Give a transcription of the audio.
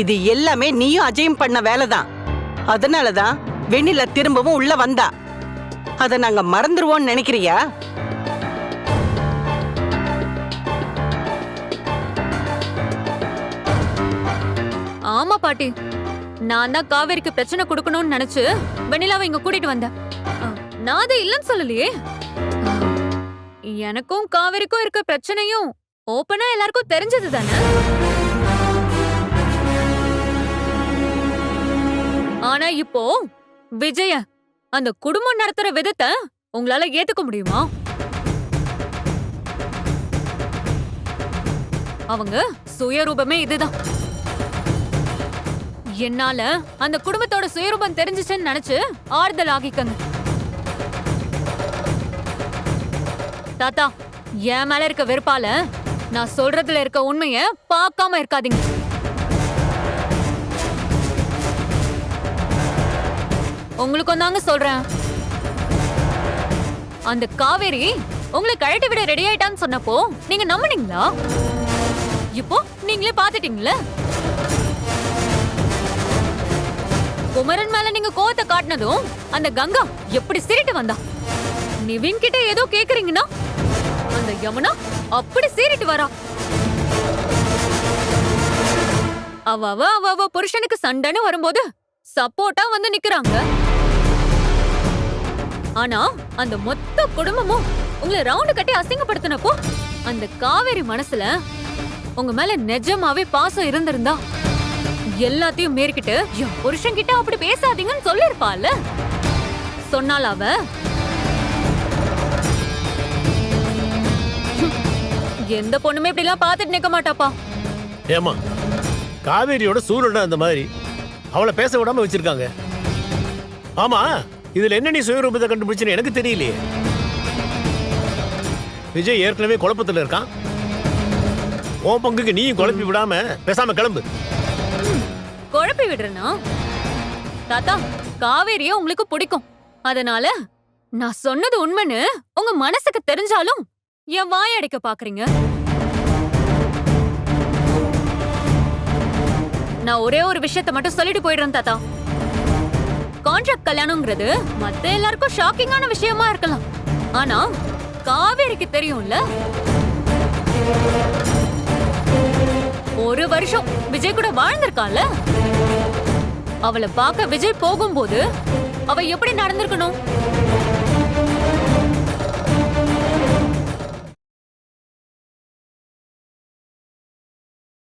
இது எல்லாமே நீயும் அஜயம் பண்ண வேலைதான். அதனாலதான் வெண்ணில திரும்பவும் உள்ள வந்தா. அதை நாங்க மறந்துருவோம்னு நினைக்கிறியா? ஆமா பாட்டி. நான் தான் காவேரிக்கு பிரச்சனை கொடுக்கணும்னு நினைச்சு வெண்ணிலாவை இங்க கூட்டிட்டு வந்தேன். நான் அதை இல்லைன்னு சொல்லலையே. எனக்கும் காவேரிக்கும் இருக்க பிரச்சனையும் ஓப்பனா எல்லாருக்கும் தெரிஞ்சது தானே? ஆனா இப்போ விஜய அந்த குடும்பம் நடத்துற விதத்தை உங்களால ஏத்துக்க முடியுமா? அவங்க சுயரூபமே இதுதான். என்னால அந்த குடும்பத்தோட சுயரூபம் தெரிஞ்சுச்சுன்னு நினைச்சு ஆறுதல் ஆகிக்கங்க. தாத்தா என் மேல இருக்க வெறுப்பால நான் சொல்றதுல இருக்க உண்மைய பார்க்காம இருக்காதீங்க. உங்களுக்கும் தாங்க சொல்றேன். அந்த காவேரி உங்களை கழட்டி விட ரெடி ஆயிட்டான்னு சொன்னப்போ நீங்க நம்புனீங்களா? இப்போ நீங்களே பாத்துட்டீங்களா குமரன் மேல நீங்க கோவத்தை காட்டினதும் அந்த கங்கா எப்படி சிரிட்டு வந்தா? நிவின் கிட்ட ஏதோ கேக்குறீங்கன்னா அந்த யமுனா அப்படி சீறிட்டு வரா. அவ அவ அவ புருஷனுக்கு சண்டைன்னு வரும்போது சப்போர்ட்டா வந்து நிக்கிறாங்க. ஆனா அந்த மொத்த குடும்பமும் உங்களை ரவுண்டு கட்டி அசிங்கப்படுத்தினப்போ அந்த காவேரி மனசுல உங்க மேல நிஜமாவே பாசம் இருந்திருந்தா எல்லாத்தையும் மேற்கிட்டு என் புருஷன் கிட்ட அப்படி பேசாதீங்கன்னு சொல்லிருப்பாள் சொன்னால அவ. எந்த பொண்ணுமே இப்படி எல்லாம் பாத்துட்டு நிக்க மாட்டாப்பா. ஏமா காவேரியோட சூழ்நிலை அந்த மாதிரி அவளை பேச விடாம வச்சிருக்காங்க. ஆமா இதுல என்ன நீ சுயரூபத்தை கண்டுபிடிச்சுன்னு எனக்கு தெரியலையே. விஜய் ஏற்கனவே குழப்பத்துல இருக்கான். உன் பங்குக்கு நீயும் குழப்பி விடாம பேசாம கிளம்பு. குழப்பி விடுறனா? தாத்தா காவேரிய உங்களுக்கு பிடிக்கும். அதனால நான் சொன்னது உண்மைன்னு உங்க மனசுக்கு தெரிஞ்சாலும் என் வாய் அடைக்க பாக்குறீங்க. நான் ஒரே ஒரு விஷயத்த மட்டும் சொல்லிட்டு போயிடுறேன் தாத்தா. கான்ட்ராக்ட் கல்யாணம்ங்கிறது மத்த எல்லாருக்கும் ஷாக்கிங்கான விஷயமா இருக்கலாம். ஆனா காவேரிக்கு தெரியும்ல? ஒரு வருஷம் விஜய் கூட வாழ்ந்திருக்கால அவளை பார்க்க விஜய் போகும்போது அவ எப்படி நடந்திருக்கணும்?